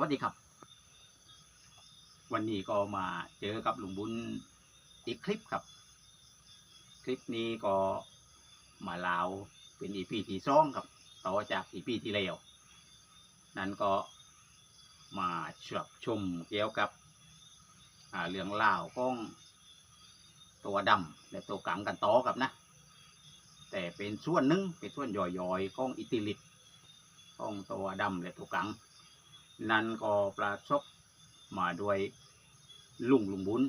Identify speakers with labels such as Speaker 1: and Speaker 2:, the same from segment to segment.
Speaker 1: วัสดีครับ วันนี้ก็มาเจอกับหลุงบุญอีกคลิปครับ คลิปนี้ก็มาลาวเป็นอีพีที่สองครับต่อจากอีพีที่แล้วนั่นก็มาชบชมเกี่ยวกับเรื่องเล่าวของตัวดำและตัวกลางกันต่อครับนะ แต่เป็นส่วนหนึ่งเป็นส่วนย่อยๆของอิติลิตของตัวดำและตัวกลาง นั่นก็ประสบมาด้วยลุงลุงบุญ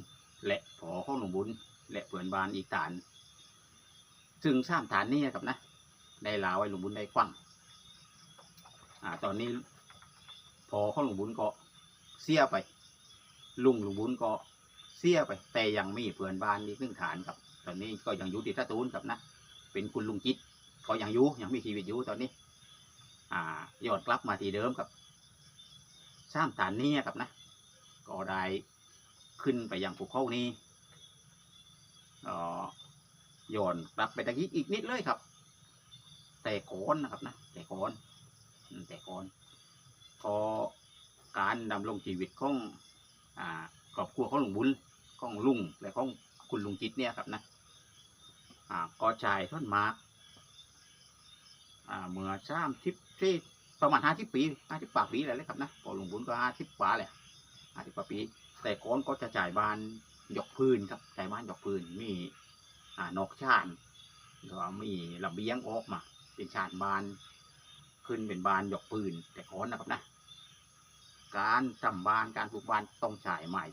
Speaker 1: และผอของลุงบุญ และเพื่อนบ้านอีกฐาน ซึ่งสร้ามฐานนี้ครับนะ ได้ลาวไว้ลุงบุญได้กว้างอ่า ตอนนี้พอของลุงบุญก็เสียไป ลุงลุงบุญก็เสียไป แต่ยังมีเพื่อนบ้านอีกหนึ่งฐานครับ ตอนนี้ก็ยังอยู่ที่ตะตูนครับนะ เป็นคุณลุงจิตก็ยังอยู่ยังมีชีวิตอยู่ตอนนี้ อ่า ยอดกลับมาที่เดิมครับ สร้างฐานนี้ครับนะ ก็ได้ขึ้นไปยังภูเขานี้เอ่อโยนกลับไปตะกี้อีกนิดเลยครับ แต่โคนนะครับนะ แต่โคนอืมแต่โคนก็การดำรงชีวิตของอครอบครัวของลุงบุญของลุงและของคุณลุงจิตเนี่ยครับนะอ่าก็จ่ายท่อนมาร์กอ่าเมื่อสามทิปที่ ประมาณห้าสิบปีห้าสิบกว่าปีแล้วเลยครับนะพอหลวงบุญก็ห้าสิบกว่าแหละห้าสิบกว่าปี แต่ก่อนก็จะจ่ายบานยกพื้นครับจ่ายบ้านยกพื้นมีอ่านอกชานหรือว่ามีระเบียงออกมา เป็นชานบาน ขึ้นเป็นบานยกพื้น แต่ก่อนนะครับนะ การทำบานการปลูกบานต้องจ่ายใหม่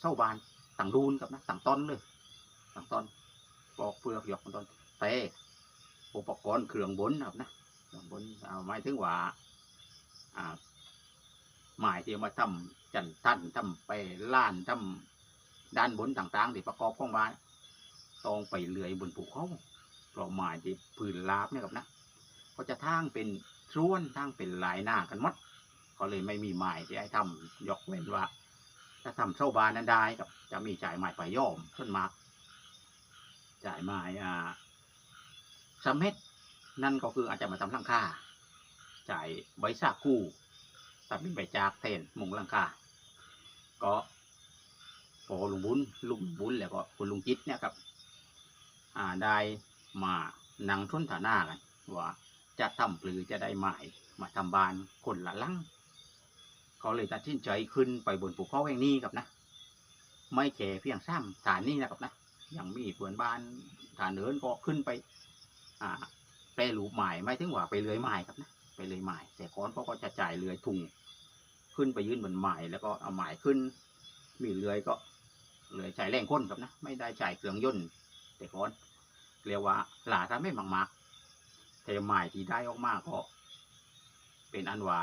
Speaker 1: เศร้าบานต่างรูนครับนะต่างต้นเลยต่างต้นปอกเปลือกหยอกต้นแต่อุปกรณ์เครื่องบนครับนะ บนเอาหมายถึงว่าอ่าหมายที่เอามาทำจันทันทำไปล้านทำด้านบนต่างๆที่ประกอบของบ้านต้องไปเลื่อยบนภูเขาเพราะหมายที่พื้นลาบเนี่ยครับนะก็จะทางเป็นส่วนทางเป็นลายหน้ากันมดก็เลยไม่มีหมายที่ให้ทำยกเว้นว่า ถ้าทำเช่าบานนั้นได้ครับ จะมีจ่ายหมายไปย่อมต้นมากจ่ายหมายอ่าสำเม็ด นั่นก็คืออาจจะมาทำหลังคาจ่ายใบซากู้ตัดเป็นใบจากเทนมุงหลังคาก็พอลุงบุญลุงบุญแล้วก็คุณลุงจิตเนี่ยครับได้มานั่งทุนฐานากันว่าจะทำหรือจะได้หมายมาทำบานคนละหลังเขาเลยตัดสินใจขึ้นไปบนภูเขาแห่งนี้ครับนะ ไม่แค่เพียงซ้ำฐานนี้นะครับนะยังมีเพื่อนบ้านฐานเดินก็ขึ้นไป อ่า แปรรูปใหม่ไม่ถึงว่าไปเลื่อยไม้ครับนะไปเลื่อยไม้แต่ก้อนเขาก็จะจ่ายเลื่อยถุงขึ้นไปยื่นบนไม้แล้วก็เอาไม้ขึ้น มีเลื่อยก็เลื่อยจ่ายแรงค้นครับนะไม่ได้จ่ายเครื่องยนต์แต่ก้อนเรียกว่าหลาทำไม่มากๆแต่ไม้ที่ได้ออกมากก็เป็นอันว่า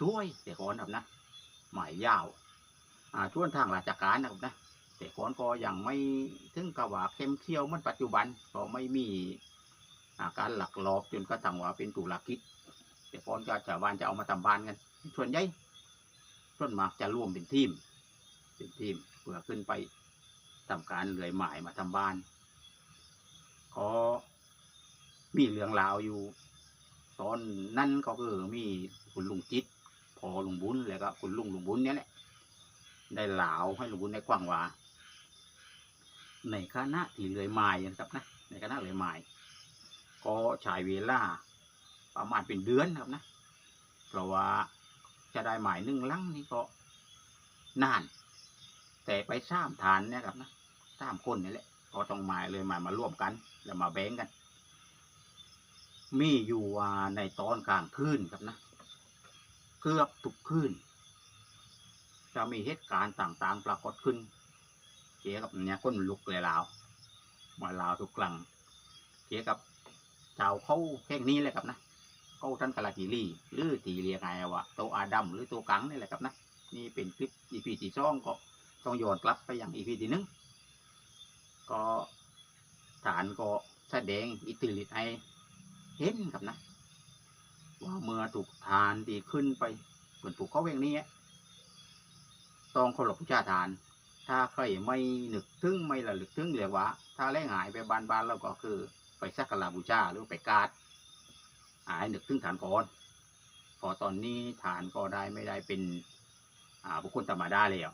Speaker 1: ช่วยแต่ก้อนครับนะไม้ยาวอ่าช่วงทางราชการนะครับนะแต่ก้อนก็ยังไม่ถึงกับว่าเข้มเขี้ยวมันปัจจุบันก็ไม่มี อาการหลักหลอกจนกระทั่งว่าเป็นตุลากิจแต่ก่อนก็ชาวบ้านจะเอามาทำบ้านกันส่วนใหญ่ส่วนมากจะร่วมเป็นทีม เป็นทีมเพื่อขึ้นไปทำการเลื่อยหมายมาทำบ้านก็มีเรื่องราวอยู่ ตอนนั้นก็คือมีคุณลุงจิตพอลุงบุญแล้วก็คุณลุงลุงบุญเนี่ยแหละได้หลาวให้ลุงบุญได้กว้างว่าในคณะที่เลื่อยไม้นะครับนะในคณะเลื่อยไม้ ก็ใช้เวลาประมาณเป็นเดือนครับนะ เพราะว่าจะได้หมายหนึ่งลังนี่ก็นาน แต่ไปสร้างฐานเนี่ยครับนะสร้างคนนี่แหละ ก็ต้องหมายเลยหมายมาร่วมกัน แล้วมาแบ่งกัน มีอยู่ว่าในตอนกลางคืนครับนะเกือบทุกคืนจะมีเหตุการณ์ต่างๆ ปรากฏขึ้น เกี่ยวกับเนี่ยคนลุกเลยลาวมาลาวทุกครั้งเกี่ยวกับ ชาวเขาแห่งนี้แหละครับนะเขาท่านกาลากิรีหรือตีเรียไงว่าโตวอาดัมหรือตัวกังนี่แหละครับนะนี่เป็นคลิปอีพีที่สองก็ต้องโยนกลับไปอย่างอีพีที่หนึ่งก็ฐานก็แสดงอิทธิฤทธิ์ให้เห็นครับนะ ว่าเมื่อถูกทานดีขึ้นไปเหมือนถูกเขาเวงนี้ต้องเคารพบูชาทาน ถ้าใครไม่นึกถึงไม่ระลึกถึงเรียกว่า ถ้าแรงหายไปบานๆแล้วก็คือ ไปสักการะบูชาหรือไปกราดหายนึกถึงฐานก่อนพอตอนนี้ฐานก็ได้ไม่ได้เป็นบุคคลธรรมดาแล้ว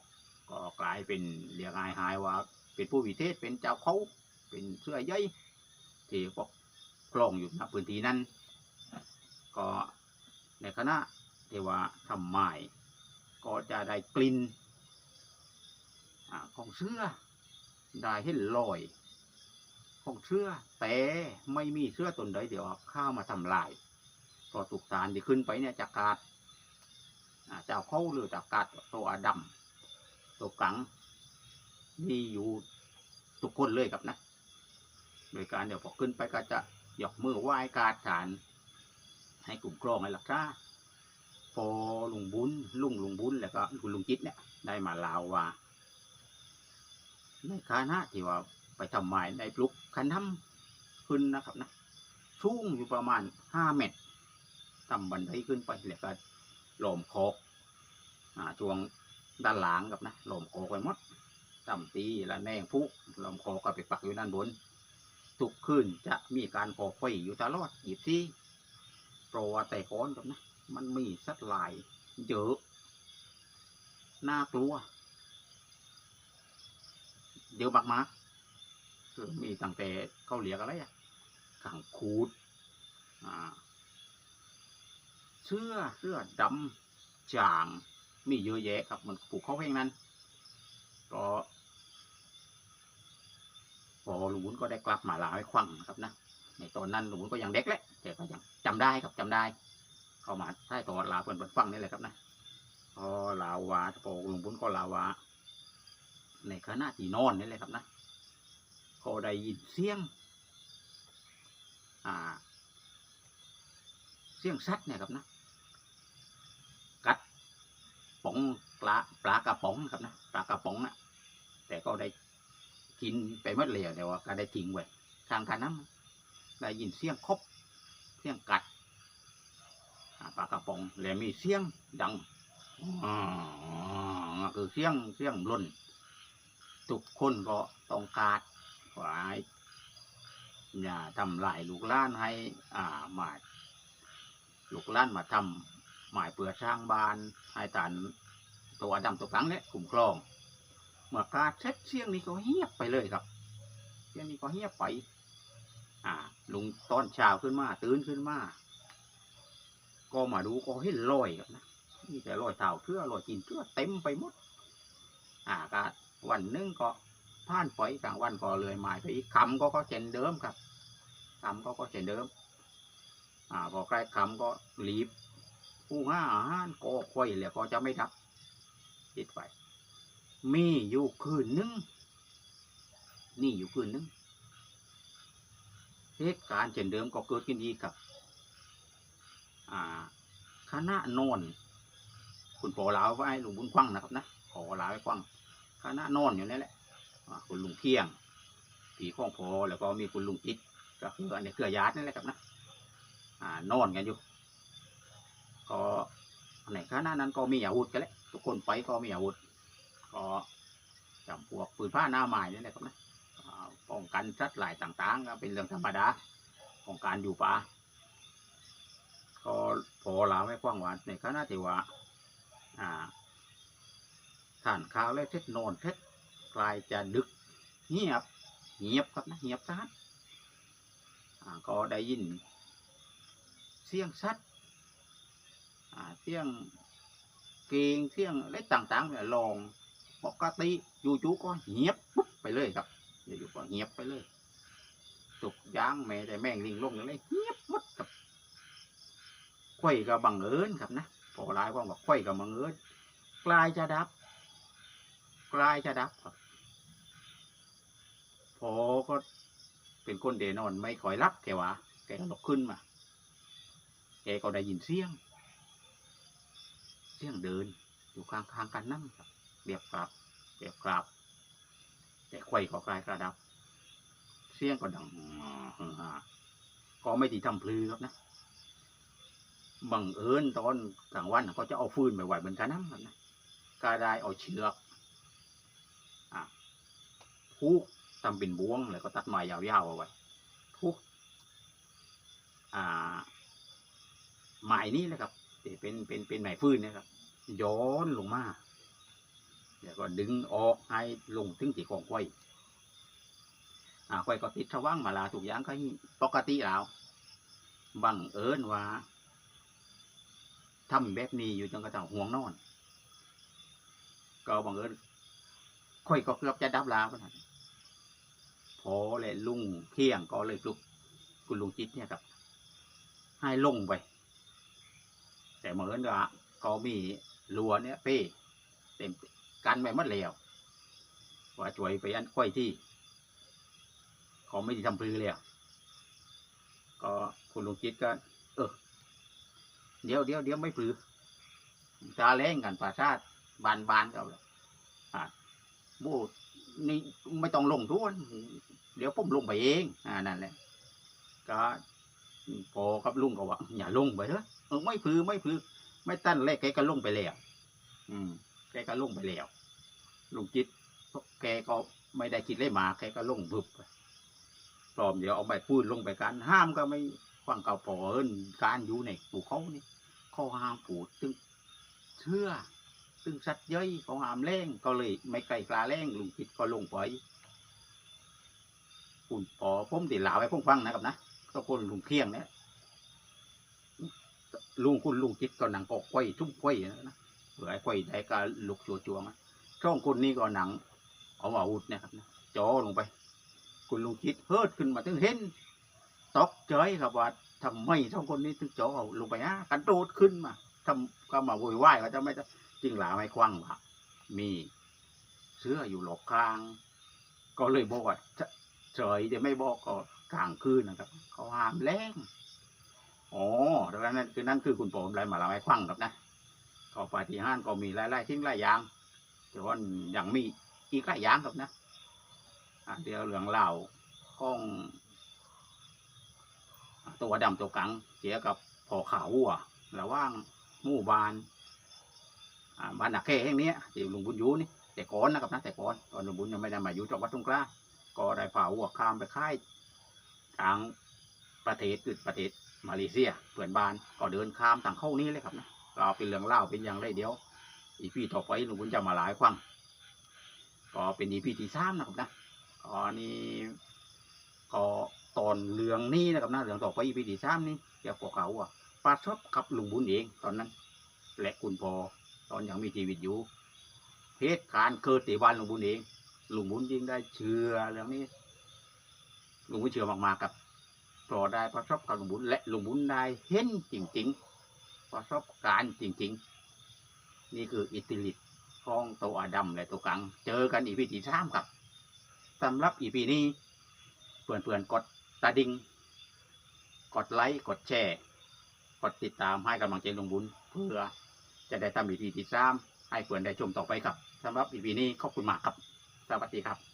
Speaker 1: ก็กลายเป็นเรียกง่ายหายว่า เป็นผู้วิเทศเป็นเจ้าเขาเป็นเสื้อใยที่ปกครองอยู่ณพื้นที่นั้น ก็ในคณะเทวาทำไม้ก็จะได้กลิ่นอของเสื้อได้เห็นรอย ของเสื้อแต่ไม่มีเสื้อตนใดเดี๋ยวเข้ามาทำลายพอถูกตานที่ขึ้นไปเนี่ยจากกาดเจ้าเขาหรือจากกาดตัวอดัมตัวกังมีอยู่ทุกคนเลยครับนะโดยการเดี๋ยวพอขึ้นไปก็จะยกมือไหว้กาดฐาน ให้กลุ่มกรองให้หลักษาพอลุงบุญลุงลุงบุญแล้วก็คุณลุงจิตเนี่ยได้มาลาวว่าในคณะที่ว่า ไปทำหมายในปลุกคันทำขึ้นนะครับนะสูงอยู่ประมาณห้าเมตรทำบันไดขึ้นไปแล้วก็หลอมโคกอ่าช่วงด้านหลังกับนะหลอมโคกไปหมดตำตีและแนงพุกหลอมโคกก็ไปปักอยู่ด้านบน ทุกคืนจะมีการขอไฟอยู่ตลอดหยิบที่โปรว่าแต่ก้อนกับนะ มันมีสัตว์หลายเยอะน่ากลัวเยอะมากๆคือ มีตั้งแต่เขาเรียกอะไรอะขังคูดเสื้อเสื้อดำจางมีเยอะแยะครับมันปลูกเขาเองนั้นก็พอลุงวุ้นก็ได้กลับมาลาให้ควังครับนะในตอนนั้นลุงวุ้นก็ยังเด็กแหละแต่ก็ยังจำได้ครับจำได้ เข้ามาใต้ตัวลาเปินเปินฟังนี่แหละครับนะพอลาวาพอลุงวุ้นก็ลาวาในขณะที่นอนนี่แหละครับนะ ก็ได้ยินเสียง อ่า เสียงสัตว์เนี่ยครับนะ กัดป๋องปลาปลากระป๋องครับนะปลากระป๋องนะแต่ก็ได้กินไปหมดเลยแต่ว่าก็ได้ทิ้งไว้ทางทางนั้นได้ยินเสียงคบเสียงกัดปลากระป๋องแล้วมีเสียงดังอ่าคือเสียงเสียงล่นทุกคนก็ต้องการ ไว้อย่าทำลายลูกล้านให้ อ่ามาลูกล้านมาทำหมายเปลือสร้างบ้านให้ตานตัวดำตัวกลางเนี่ยคุ้มครอง เมื่อกาเช็ดเสียงนี้ก็เงียบไปเลยครับเสียงนี้ก็เงียบไป อ่า ลุงตอนเช้าขึ้นมา ตื่นขึ้นมาก็มาดูก็เห็นรอยครับนะนี่แต่รอยเท้าเชื่อรอยกินเชื่อเต็มไปหมด อ่าก็วันนึงก็ ผ่านไปกลางวันก็เลยหมายไปอีกคำก็ก็เช่นเดิมครับคำก็ก็เช่นเดิม อ่าพอใกล้คำก็รีบผู้ห้าอาหารก็ค่อยแล้วก็จะไม่ดับติดไปมีอยู่คืนนึงนี่อยู่คืนนึงเหตุการณ์เช่นเดิมก็เกิดขึ้นอีกครับ อ่าคณะนอนคุณพอลาวไว้ลุงบุญควังนะครับนะขอลาวไว้ควังคณะนอนอยู่นี่แหละ คุณลุงเที่ยงผีข้องพอแล้วก็มีคุณลุงอิดก็คืออันนี้เครือญาตินี่แหละครับนะอ่านอนกันอยู่ ก็ในคณะนั้นก็มีอาวุธกันแหละทุกคนไปก็มีอาวุธ ก็จำพวกปืนผ้าหน้าไม้นี่แหละครับนะป้องกันสัตว์หลายต่างๆก็เป็นเรื่องธรรมดาของการอยู่ป่าก็พอลาไม่กว้างหวานในคณะที่ว่าอ่าท่านข้าวและเท็ดนอนเท็ด ลายจะดึกเงียบเงียบครับนะเงียบซะอ่าก็ได้ยิน เสียงสัตว์เสียงเกงเสียงอะไรต่างๆเนี่ยลองปกติอยู่ๆก็เงียบปุ๊บไปเลยครับอยู่ๆก็เงียบไปเลยตกยางแม่แต่แม่งลิงลงอย่างไรเงียบหมดครับไข่กับบังเอิญครับนะพอหลายว่าบอกไข่กับบังเอิญกลายจะดับ กลายจะดับครับ อก็เป็นคนเดนอน ไม่คอยรับแกว่าแกก็ลุกขึ้นมาแกก็ได้ยินเสียง เสียงเดิน อยู่ข้างๆกันนั่นครับเรียบกราบเรียบกราบ แต่ไข่ก็กลายกระดับ เสียงก็ดังก็ไม่ตีทำพลือครับนะบังเอิญตอนกลางวันก็จะเอาฟืนไปไหวเหมือนกันนะครับนะได้เอาเชือกอผูก ทำเป็นบ่วง แล้วก็ตัดไม้ยาวๆเอาไว้ผูกอ่าไม้นี้นะครับเป็นเป็นเป็นไหมฟื้นนะครับย้อนลงมาแล้วก็ดึงออกให้ลงถึงที่ของไว้อ่าไว้ก็ติดชว่างมาลาทุกย่างก็ปกติแล้วบังเอิญว่าทำแบบนี้อยู่จนกระทั่งห่วงนอน ก็บังเอิญค่อยก็เกือบจะดับลาพอนั้นพ อเลยลุงเที่ยงก็เลยลุกคุณลุงจิตเนี่ยครับ ให้ลงไป แต่เหมือนว่าเขามีลัวเนี่ยเป้เต็มกันไปหมดแล้วว่าช่วยไปอันค่อยที่เขาไม่ได้ทำพลือแล้วก็คุณลุงจิตก็ เออ เดี๋ยวเดี๋ยวเดี๋ยวไม่พลือตาแรงกันประชาติบานบานเขาแล้วอ่าบู นี่ไม่ต้องลงทุกันเดี๋ยวผมลงไปเอง อ่านั่นแหละ ก็พอกับลุงก็ว่าอย่าลงไปเถอะไม่พือไม่พือ ไม่ตั้นแรกแกก็ลงไปแล้วอืมแกก็ลงไปแล้วลุงจิตแกก็ไม่ได้คิดเลยมาแกก็ลงบึบไปพร้อมเดี๋ยวเอาไปพูดลงไปกัน ห้ามก็ไม่ฟังเก่าปอเอินการอยู่ในภูเขานี่เขาห้ามปูดซึ่งเชื่อ ซึ่งสัตว์เย้ยเขาหามแรงก็เลยไม่ไกลกลาแรงลุงจิตก็ลงไปปุ่นปอผมติหลาไว้พงฟังนะครับนะก็คนลุงเคียงเนี่ยลุงคุณลุงจิตก็หนังกอกไข่ทุ่มไข่นะเผื่อไอ้ไข่ได้ก็ลุกจัวจัวๆมาช่องคนนี้ก็หนังเอาอาวุธนี่ยครับนะจ่อลงไป คุณลุงคิดเฮิดขึ้นมาถึงเห็นตกใจครับว่าทำไมช่องคนนี้ถึงจ่อลงไปฮะกันโดดขึ้นมาทำก็มาโวยวายก็จะไม่ได้ จริงหลาไม่ควังว่ามีเสื้ออยู่หลอกลาง ก็เลยบอกว่าเฉยจะไม่บอกก็กลางคืนนะครับ เขาห้ามแรงอ๋อดังนั้นคือนั่นคือคุณผมไรมาลาไม่ควังครับนะก็ปฏิหารก็มีหลายๆทิ้งหลายอย่างแต่ว่ายังมีอีกหลายอย่างครับนะเดี๋ยวเหลืองเหล่าก้องตัวดำตัวกังเกี่ยวกับพอขาววัวระว่างหมู่บ้าน บ้านนักแค่แห่งนี้ที่ลุงบุญยูนี่แต่ก่อนนะครับนะแต่ก่อนตอนลุงบุญยังไม่ได้มาอยู่จังหวัดสงขลาก็ได้ฝ่าวัวข้ามไปค่ายทางประเทศคือประเทศมาเลเซียเพื่อนบ้านก็เดินข้ามทางเข้านี้เลยครับนะก็เอาเป็นเรื่องเล่าเป็นอย่างไรเดียว อีพี่ต่อไปลุงบุญจะมาหลายครั้งก็เป็นอีพีที่สามนะครับนะก็นี่ก็ตอนเรื่องนี้นะครับนะเรื่องต่อไปอีพีที่สามนี่เกี่ยวกับเขาอะปลาชอบกับลุงบุญเองตอนนั้น และคุณพอ ตอนยังมีชีวิตอยู่เหตุการณ์เกิดที่บ้านลุงบุญเองหลุงบุญยิ่งได้เชื่อเรื่องนี้หลุงบุญเชื่อมากๆกับพอได้ประสบกับลุงบุญและหลุงบุญได้เห็นจริง ๆ ประสบการณ์จริง ๆ นี่คืออิทธิฤทธิ์ของตัวอดัมและตัวกัง เจอกันอีพีที่สามครับสำหรับอีพีนี้เพื่อนๆกดตาดิงกดไลค์กดแชร์ กดติดตามให้กำลังใจหลุงบุญเพื่อ จะได้ทำอีพีที่สามให้เพื่อนได้ชมต่อไปครับสำหรับอีพีนี้ขอบคุณมากครับ สวัสดีครับ